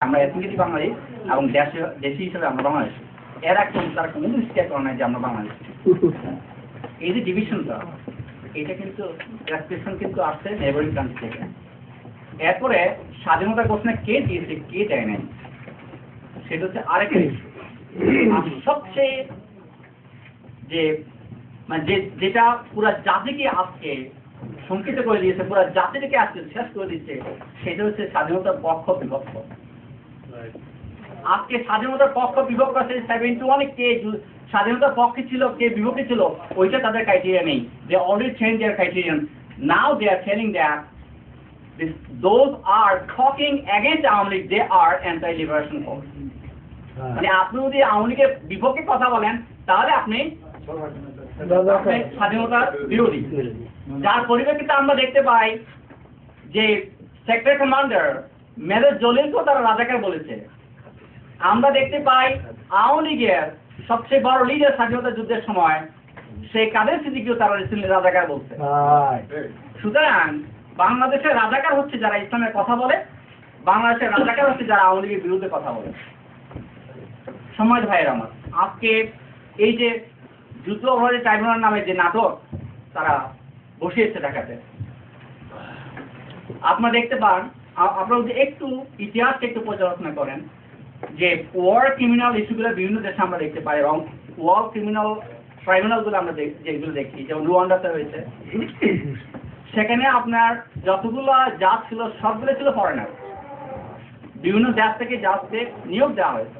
আমরা এথনিক বাঙালি এবং দেশীয় দেশি হিসেবে আমরা বাংলাদেশ। এর একদম তারা কোনো স্টেপ করে নাই যে আমরা বাংলাদেশ। এই যে ডিভিশনটা এটা কিন্তু রেসপিরেশন কিন্তু আসছে নেবারিং কান্ট্রি থেকে। এরপরে স্বাধীনতা ঘোষণা কে দিয়েছে, কে দেয় নাই? সেটা হচ্ছে আরেকটা সবচেয়ে যে মানে যে, যেটা পুরা জাতিকে আজকে শঙ্কিত করে দিয়েছে, পুরা জাতিটাকে আজকে শেষ করে দিচ্ছে, সেটা হচ্ছে স্বাধীনতার পক্ষ বিপক্ষ আজকে স্বাধীনতার পক্ষ বিপক্ষ আছে সেভেন্টি ওয়ানে কে স্বাধীনতার পক্ষে ছিল কে বিপক্ষে ছিল ওইটা তাদের ক্রাইটেরিয়া নেই। They already change their criterian now they are telling that this, those are talking against Awami League they are anti liberation force মানে আপনি যদি আওয়ামী লীগের বিপক্ষে কথা বলেন তাহলে আপনি আপনি স্বাধীনতার বিরোধী। যার পরিপ্রেক্ষিতে আমরা দেখতে পাই যে সেক্টর কমান্ডার মেজর জলিলকেও তারা রাজাকার বলেছে। আমরা দেখতে পাই আওয়ামী লীগের সবচেয়ে বড় লিডার স্বাধীনতা যুদ্ধের সময় সেই কাদের সিদ্দিকিও তারা রাজাকার বলছে। সুতরাং বাংলাদেশের রাজাকার হচ্ছে যারা ইসলামের কথা বলে বাংলাদেশের রাজাকার হচ্ছে যারা আওয়ামী লীগের বিরুদ্ধে কথা বলে। সমাজ ভাইয়ের আমার আজকে এই যে যুদ্ধ অপরাধী ট্রাইব্যুনাল নামে যে নাটক তারা বসিয়েছে ঢাকাতে আপনারা দেখতে পান আপনারা যদি একটু ইতিহাসকে একটু পর্যালোচনা করেন, যে ওয়ার ক্রিমিনাল ইস্যুগুলো বিভিন্ন দেশে আমরা দেখতে পাই এবং ওয়ার ক্রিমিনাল ট্রাইব্যুনালগুলো আমরা যেগুলো দেখি, যেমন রুয়ান্ডাতে হয়েছে সেখানে আপনার যতগুলো জাজ ছিল, সবগুলো ছিল ফরেনার বিভিন্ন দেশ থেকে জাজকে নিয়োগ দেওয়া হয়েছে।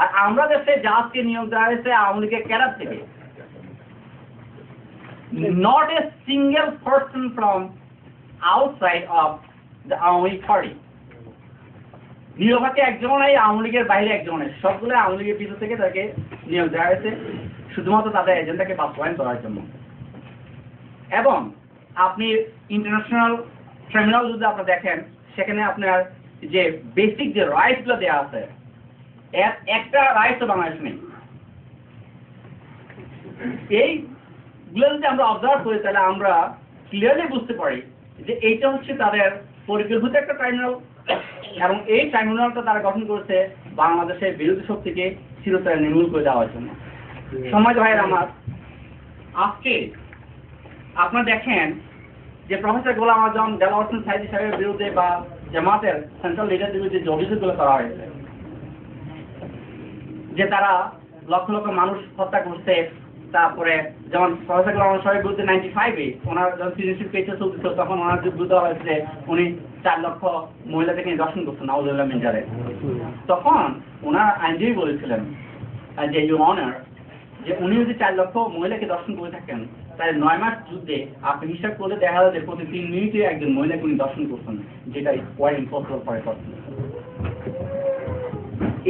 আর আমরা দেশে জাজকে নিয়োগ দেওয়া হয়েছে আওয়ামী লীগের ক্যাডার থেকে। Not a single person from of the Awami party নিয়োগকে একজন নাই, আওয়ামী লীগের বাইরে একজন সবগুলো আওয়ামী লীগের পিছু থেকে তাকে নিয়োগ দেওয়া হয়েছে, শুধুমাত্র তাদের এজেন্ডাকে বাস্তবায়ন করার জন্য। এবং আপনি ইন্টারন্যাশনাল ট্রাইব্যুনাল যদি আপনি দেখেন, সেখানে আপনার যে বেসিক যে রাইটসগুলো দেওয়া আছে একটা একটা তো বাংলাদেশ নেই। এইগুলো যদি আমরা অবজার্ভ করি, তাহলে আমরা ক্লিয়ারলি বুঝতে পারি যে এইটা হচ্ছে তাদের পরিকল্পিত একটা ট্রাইব্যুনাল এবং এই ট্রাইব্যুনালটা তারা গঠন করেছে বাংলাদেশের বিরোধী শক্তিকে চিরতরে নির্মূল করে দেওয়ার জন্য। সমাজ ভাইয়ের আমার, আজকে আপনারা দেখেন যে প্রফেসর গোলাম আজম দেলা হোসেন সাইদি সাহেবের বিরুদ্ধে বা জামাতের সেন্ট্রাল লিডারদের বিরুদ্ধে যে অভিযোগগুলো করা হয়েছে, যে তারা লক্ষ লক্ষ মানুষ হত্যা করছে তারপরে যেমন প্রফেসর আজম সাহেবের বিরুদ্ধে নাইনটি ফাইভে ওনার যখন সিটিজেনশিপ কেসে চলছিল তখন ওনার যে বিরুদ্ধে হয়েছে, উনি চার লক্ষ মহিলাদেরকে নিয়ে দর্শন করছেন নাউজুল্লাহ মিন্টারে তখন ওনার আইনজীবী বলেছিলেন যে ইউ অনার যে উনি যদি চার লক্ষ মহিলাকে দর্শন করে থাকেন, তাহলে নয় মাস যুদ্ধে আপনি হিসাব করলে দেখা যায় যে প্রতি তিন মিনিটে একজন মহিলাকে উনি দর্শন করছেন, যেটা কোয়াইট ইম্পসিবল এ পারসন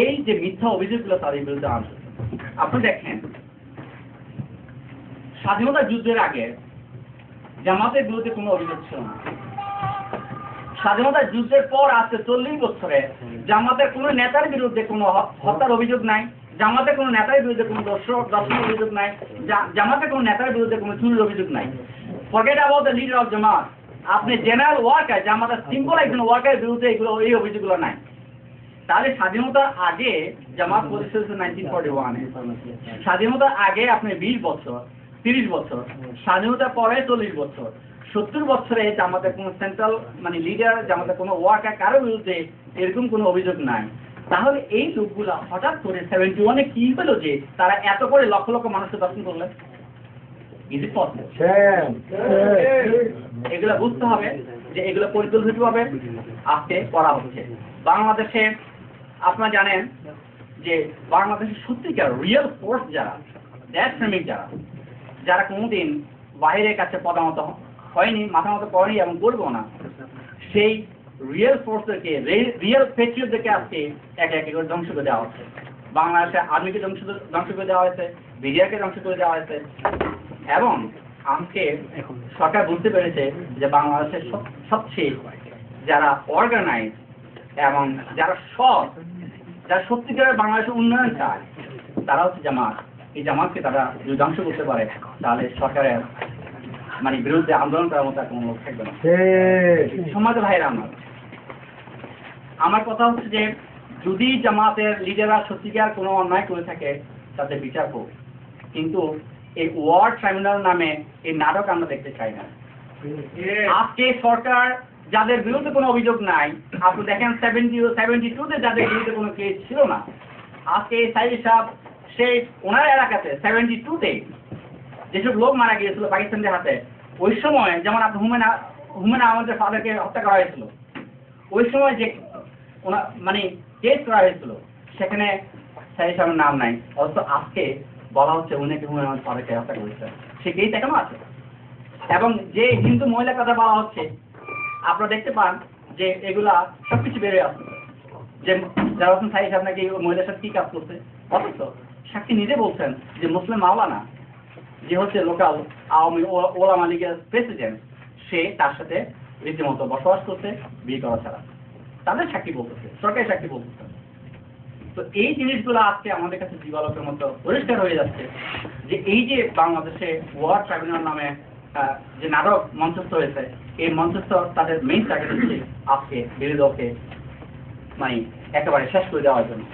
এই যে মিথ্যা অভিযোগগুলো তাদের বিরুদ্ধে আনছে আপনি দেখেন স্বাধীনতা যুদ্ধের আগে জামাতের বিরুদ্ধে কোনো অভিযোগ ছিল না। স্বাধীনতা যুদ্ধের পর আসছে চল্লিশ বছরে জামাতের কোনো নেতার বিরুদ্ধে কোনো হত্যার অভিযোগ নাই জামাতে কোনো নেতার বিরুদ্ধে কোনো দর্শক দর্শনের অভিযোগ নাই জামাতে কোনো নেতার বিরুদ্ধে কোনো চুরির অভিযোগ নাই। Forget about the leader of Jamaat আপনি জেনারেল ওয়ার্কার জামাতের সিম্পল একজন ওয়ার্কারের বিরুদ্ধে এগুলো এই অভিযোগগুলো নাই। তাহলে স্বাধীনতার আগে জামাত প্রতিষ্ঠা হয়েছে নাইনটিন ফর্টি ওয়ানে স্বাধীনতার আগে আপনি বিশ বছর তিরিশ বছর স্বাধীনতার পরে চল্লিশ বছর। সত্তর বছরে জামাতের কোনো সেন্ট্রাল মানে লিডার জামাতের কোনো ওয়ার্কার কারোর বিরুদ্ধে এরকম কোনো অভিযোগ নাই। তাহলে এই লোকগুলা হঠাৎ করে সেভেন্টি ওয়ানে কি হলো যে তারা এত করে লক্ষ লক্ষ মানুষকে দর্শন করলেন এগুলো বুঝতে হবে যে এগুলো পরিকল্পিতভাবে আজকে করা হচ্ছে। বাংলাদেশে আপনারা জানেন যে বাংলাদেশের সত্যিকার রিয়েল ফোর্স যারা দেশপ্রেমিক যারা যারা কোনোদিন বাইরের কাছে পদামত হয়নি, মাথা মতো করেনি এবং করব না, সেই রিয়েল ফোর্সদেরকে রিয়েল পেট্রিয়টদেরকে আজকে একে একে করে ধ্বংস করে দেওয়া হচ্ছে। বাংলাদেশে আর্মিকে ধ্বংস ধ্বংস করে দেওয়া হয়েছে, বিডিআরকে ধ্বংস করে দেওয়া হয়েছে এবং আজকে সরকার বুঝতে পেরেছে যে বাংলাদেশের সব- সবচেয়ে যারা অর্গানাইজ এবং যারা সৎ, যারা সত্যিকারের বাংলাদেশের উন্নয়ন চায়, তারা হচ্ছে জামাত। এই জামাতকে তারা যদি করতে পারে তাহলে সরকারের মানে বিরুদ্ধে আন্দোলন করার মতো কোনো লোক থাকবে না। সমাজ ভাইরা আমার আমার কথা হচ্ছে যে যদি জামাতের লিডাররা সত্যিকার কোনো অন্যায় করে থাকে তাদের বিচার হোক। কিন্তু এই ওয়ার্ড ট্রাইব্যুনাল নামে এই নাটক আমরা দেখতে চাই না। আজকে সরকার যাদের বিরুদ্ধে কোনো অভিযোগ নাই আপনি দেখেন সেভেন্টি সেভেন্টি টুতে যাদের বিরুদ্ধে কোনো কেস ছিল না। আজকে সাইদ সাহেব সেই ওনার এলাকাতে সেভেন্টি টুতে যেসব লোক মারা গিয়েছিল পাকিস্তানদের হাতে, ওই সময় যেমন আপনি হুমেন আ- আমাদের ফাদারকে হত্যা করা হয়েছিল, ওই সময় যে মানে কেস করা হয়েছিল, সেখানে সাইদ সাহেবের নাম নাই, অথচ আজকে বলা হচ্ছে উনি কি হুমেন ফাদারকে হত্যা করেছে। সে কেস এখনও আছে। এবং যে হিন্দু মহিলার কথা বলা হচ্ছে, আপনারা দেখতে পান যে এগুলা সবকিছু বেড়ে আসছে। যে যারা সাহেব সাহেব নাকি মহিলার সাথে কি কাজ করছে? অথচ সাক্ষী নিজে বলছেন যে মুসলিম মাওলানা, যে হচ্ছে লোকাল আওয়ামী ওলামা লীগের প্রেসিডেন্ট সে তার সাথে রীতিমতো বসবাস করছে, বিয়ে করা ছাড়া। তাদের সাক্ষী বলতেছে, সরকারি সাক্ষী বলতেছে। তো এই জিনিসগুলো আজকে আমাদের কাছে দিবালকের মতো পরিষ্কার হয়ে যাচ্ছে যে এই যে বাংলাদেশে ওয়ার ট্রাইব্যুনাল নামে যে নাটক মঞ্চস্থ হয়েছে, এই মঞ্চস্থ তাদের মেইন টার্গেট হচ্ছে আজকে বিরোধী দলকে মানে একেবারে শেষ করে দেওয়ার জন্য।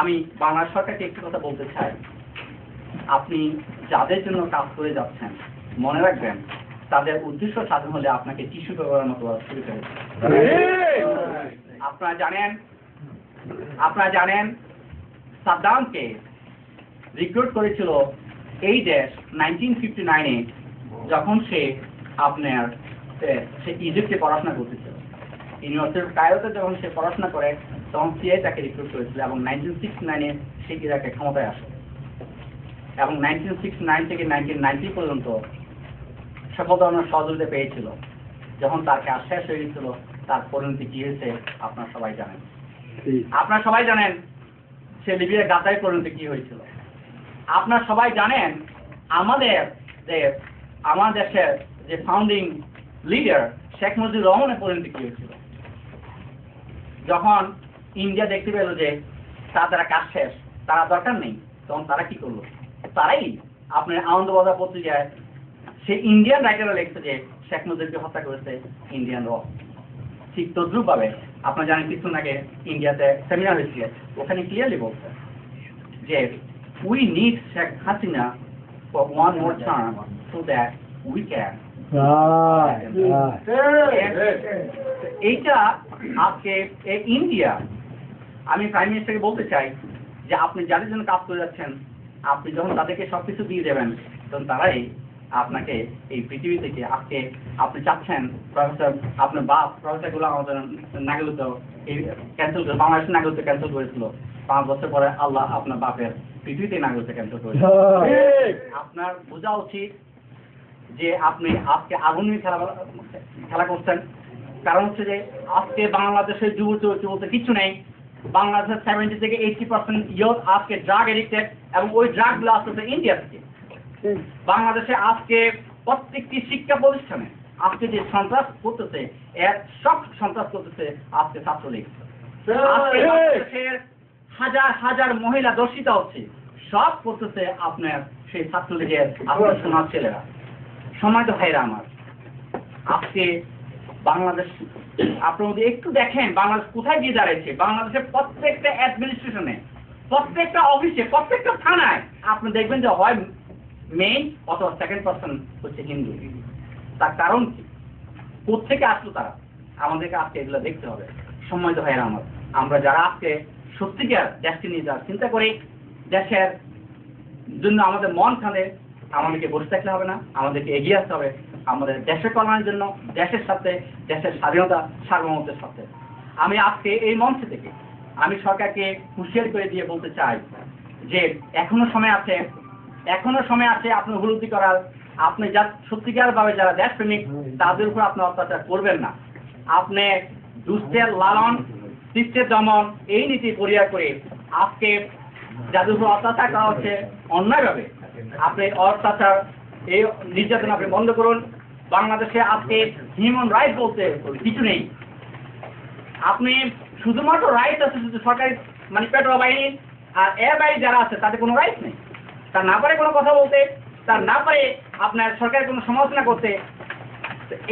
আমি বাংলাদেশ সরকারকে একটি কথা বলতে চাই। আপনি যাদের জন্য কাজ করে যাচ্ছেন, মনে রাখবেন, তাদের উদ্দেশ্য সাধন হলে আপনাকে টিস্যু ব্যবহারের মতো শুরু করে আপনারা জানেন আপনারা জানেন, সাদ্দামকে রিক্রুট করেছিল এই দেশ নাইনটিন ফিফটি নাইনে যখন সে আপনার সে ইজিপ্টে পড়াশোনা করতেছিল। ইউনিভার্সিটি কায়রোতে যখন সে পড়াশোনা করে তখন সিআই তাকে রিক্রুট করেছিল এবং নাইনটিন সিক্স নাইনে সে ইরাকে ক্ষমতায় আসে। এবং নাইনটিন সিক্স নাইন থেকে নাইনটিন নাইনটি পর্যন্ত সকল ধরনের সহযোগিতা পেয়েছিল। যখন তার কাজ শেষ হয়ে গেছিল তার পরিণতি কি হয়েছে আপনারা সবাই জানেন। আপনারা সবাই জানেন সে লিবিয়ার গাদ্দারি পরিণতি কি হয়েছিল। আপনারা সবাই জানেন আমাদের যে আমার দেশের যে ফাউন্ডিং লিডার শেখ মুজিবুর রহমানের পরিণতি কি হয়েছিল। যখন ইন্ডিয়া দেখতে পেল যে তার কাজ শেষ তারা দরকার নেই। তখন তারা কি করল? তারাই আপনার আনন্দবাজার পত্রিকায় সে ইন্ডিয়ান রাইটাররা লিখছে যে শেখ মুজিবকে হত্যা করেছে ইন্ডিয়ান র। ঠিক তদ্রুপ ভাবে আপনারা জানেন কিছুদিন আগে ইন্ডিয়াতে সেমিনার হয়েছিল। ওখানে ক্লিয়ারলি বলছে যে we need Sheikh Hasina for one more term so that we can এইটা আজকে ইন্ডিয়া আমি প্রাইম মিনিস্টারকে বলতে চাই যে আপনি যাদের জন্য কাজ করে যাচ্ছেন আপনি যখন তাদেরকে সবকিছু দিয়ে দেবেন তখন তারাই আপনাকে এই পৃথিবী থেকে আজকে আপনি চাচ্ছেন প্রফেসর আপনার বাপ প্রফেসরগুলো আমাদের নাগরিকত্ব এই ক্যান্সেল করে বাংলাদেশের নাগরিকত্ব ক্যান্সেল করেছিল। পাঁচ বছর পরে আল্লাহ আপনার বাপের পৃথিবীতে নাগরিকত্ব ক্যান্সেল করেছিল আপনার বোঝা উচিত যে আপনি আজকে আগুন নিয়ে খেলা খেলা করছেন। কারণ হচ্ছে যে আজকে বাংলাদেশের যুব বলতে কিছু নেই। বাংলাদেশের সেভেন্টি থেকে এইটটি পার্সেন্ট ইয়ত আজকে ড্রাগ এডিক্টেড এবং ওই ড্রাগগুলো আসতেছে ইন্ডিয়া থেকে। বাংলাদেশে আজকে প্রত্যেকটি শিক্ষা প্রতিষ্ঠানে আজকে যে সন্ত্রাস করতেছে এর সব সন্ত্রাস করতেছে আজকে ছাত্রলীগ। হাজার হাজার মহিলা দর্শিতা হচ্ছে সব করতেছে আপনার সেই ছাত্রলীগের আপনার সোনার ছেলেরা। সম্মানিত ভাইরা আমার। আজকে বাংলাদেশ, আপনি মধ্যে একটু দেখেন, বাংলাদেশ কোথায় গিয়ে দাঁড়িয়েছে বাংলাদেশের প্রত্যেকটা অ্যাডমিনিস্ট্রেশনে প্রত্যেকটা অফিসে প্রত্যেকটা থানায় আপনি দেখবেন যে হয় মেইন অথবা সেকেন্ড পার্সন হচ্ছে হিন্দু। তার কারণ কি? কোথেকে আসলো তারা? আমাদেরকে আজকে এগুলো দেখতে হবে। সম্মানিত ভাইয়েরা আমার, আমরা যারা আজকে সত্যিকার দেশকে নিয়ে যাওয়ার চিন্তা করি, দেশের জন্য আমাদের মন খানে আমাদেরকে বসে থাকলে হবে না, আমাদেরকে এগিয়ে আসতে হবে। আমাদের দেশের কল্যাণের জন্য, দেশের সাথে, দেশের স্বাধীনতা, সার্বভৌমত্বের সাথে। আমি আজকে এই মঞ্চ থেকে আমি সরকারকে হুঁশিয়ারি করে দিয়ে বলতে চাই যে, এখনও সময় আছে, এখনও সময় আছে আপনি উপলব্ধি করার। আপনি যা সত্যিকার ভাবে যারা দেশপ্রেমিক, তাদের উপর আপনি অত্যাচার করবেন না। আপনি দুষ্টের লালন শিষ্টের দমন, এই নীতি পরিহার করে আজকে যাদের উপর অত্যাচার করা হচ্ছে, অন্যায়ভাবে আপনি অত্যাচার, এই নির্যাতন আপনি বন্ধ করুন। বাংলাদেশে আজকে হিউম্যান রাইট বলতে কিছু নেই। আপনি শুধুমাত্র রাইট আছে শুধু সরকারি মানে পেট্রোল বাহিনী আর এর বাইরে যারা আছে, তাদের কোনো রাইট নেই। তার না পারে কোনো কথা বলতে, তার না পারে আপনার সরকারের কোনো সমালোচনা করতে।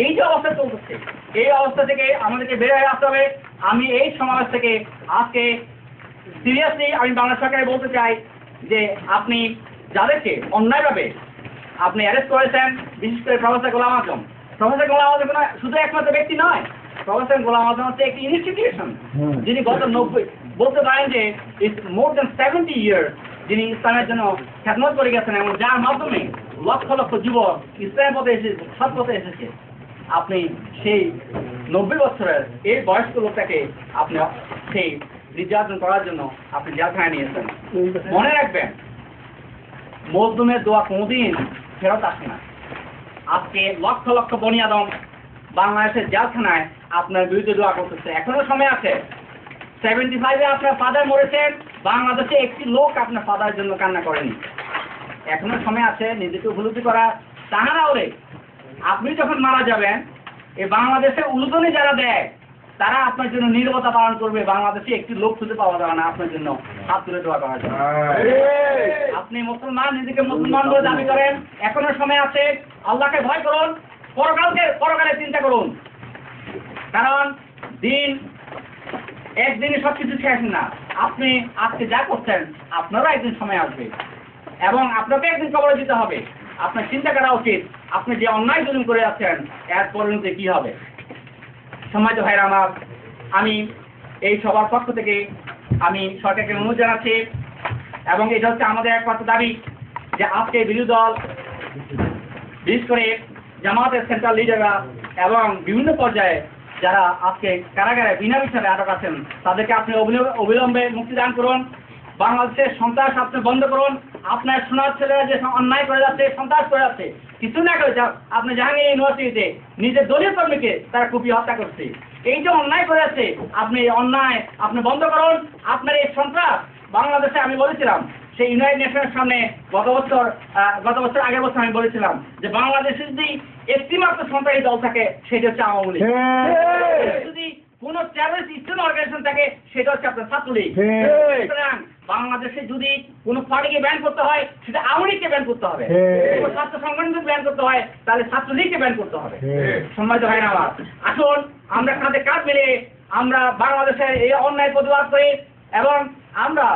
এই যে অবস্থা চলতেছে, এই অবস্থা থেকে আমাদেরকে বের হয়ে আসতে হবে। আমি এই সমাবেশ থেকে আজকে সিরিয়াসলি আমি বাংলা সরকারে বলতে চাই যে আপনি যাদেরকে অন্যায়ভাবে আপনি অ্যারেস্ট করেছেন বিশেষ করে প্রফেসর গোলাম আজম। প্রফেসর গোলাম আজম শুধু একমাত্র ব্যক্তি নয় প্রফেসর গোলাম আজম হচ্ছে একটি ইনস্টিটিউশন যিনি গত নব্বই বলতে পারেন যে it's more than seventy years যিনি ইসলামের জন্য খ্যাতমত করে গেছেন এবং যার মাধ্যমে লক্ষ লক্ষ যুবক ইসলামের পথে এসেছে সৎ পথে এসেছে। আপনি সেই নব্বই বছরের এই বয়স্ক লোকটাকে আপনি সেই নির্যাতন করার জন্য আপনি জেলখানায় নিয়েছেন। মনে রাখবেন মজলুমের দোয়া কোনোদিন ফেরত আসে না। আজকে লক্ষ লক্ষ বনিয়াদম বাংলাদেশের জেলখানায় আপনার বিরুদ্ধে দোয়া করতেছে। এখনও সময় আছে। সেভেন্টি ফাইভে আপনার ফাদার মরেছেন। বাংলাদেশে একটি লোক আপনার ফাদার জন্য কান্না করেনি। এখনও সময় আছে, নিজেকে উপলব্ধি করা। তাহা না হলে আপনি যখন মারা যাবেন এই বাংলাদেশে উলুদনে যারা দেয় তারা আপনার জন্য নিরবতা পালন করবে। বাংলাদেশে একটি লোক খুঁজে পাওয়া যাবে না আপনার জন্য। হাত তুলে দেওয়া করার জন্য। আপনি মুসলমান নিজেকে মুসলমান বলে দাবি করেন। এখনও সময় আছে। আল্লাহকে ভয় করুন। পরকালকে পরকালে চিন্তা করুন। কারণ দিন একদিনে সব কিছু শেষ না। আপনি আজকে যা করছেন আপনারও একদিন সময় আসবে। এবং আপনাকে একদিন কবরে দিতে হবে। আপনার চিন্তা করা উচিত। আপনি যে অন্যায় জুলুম করে যাচ্ছেন এর পরিণতি কি হবে? সম্মানিত ভাইরা আমার, আমি এই সবার পক্ষ থেকে আমি সরকারকে অনুরোধ জানাচ্ছি এবং এটা হচ্ছে আমাদের একমাত্র দাবি যে আজকে বিরোধী দল, বিশেষ করে জামাতের সেন্ট্রাল লিডাররা এবং বিভিন্ন পর্যায়ে যারা আজকে কারাগারে বিনা বিচারে আটক আছেন, তাদেরকে আপনি অবিল- অবিলম্বে মুক্তি দান করুন। বাংলাদেশের সন্ত্রাস আপনি বন্ধ করুন। আপনার সোনার ছেলেরা যে অন্যায় করে যাচ্ছে সন্ত্রাস করে যাচ্ছে কিছু না করে আপনি জাহাঙ্গীর ইউনিভার্সিটিতে নিজের দলীয় কর্মীকে তারা কুপি হত্যা করছে। এই যে অন্যায় করে যাচ্ছে আপনি এই অন্যায় আপনি বন্ধ করুন। আপনার এই সন্ত্রাস বাংলাদেশে আমি বলেছিলাম সেই ইউনাইটেড নেশনের সামনে গত বছর গত বছর আগের বছর আমি বলেছিলাম যে বাংলাদেশে যদি একটি মাত্র সন্ত্রাসী দল থাকে সেটা হচ্ছে আওয়ামী লীগ। যদি কোন টেরোরিস্ট ইস্টার্ন অর্গানাইজেশন থাকে সেটা হচ্ছে আপনার ছাত্রলীগ। লীগ সুতরাং বাংলাদেশে যদি কোনো পার্টিকে ব্যান করতে হয় সেটা আওয়ামী লীগকে ব্যান করতে হবে। কোনো ছাত্র সংগঠনকে ব্যান করতে হয় তাহলে ছাত্রলীগকে ব্যান করতে হবে। সম্মানিত হয় না আমার আসুন আমরা কাঁধে কাঁধ মিলে আমরা বাংলাদেশের এই অন্যায় প্রতিবাদ করি এবং আমরা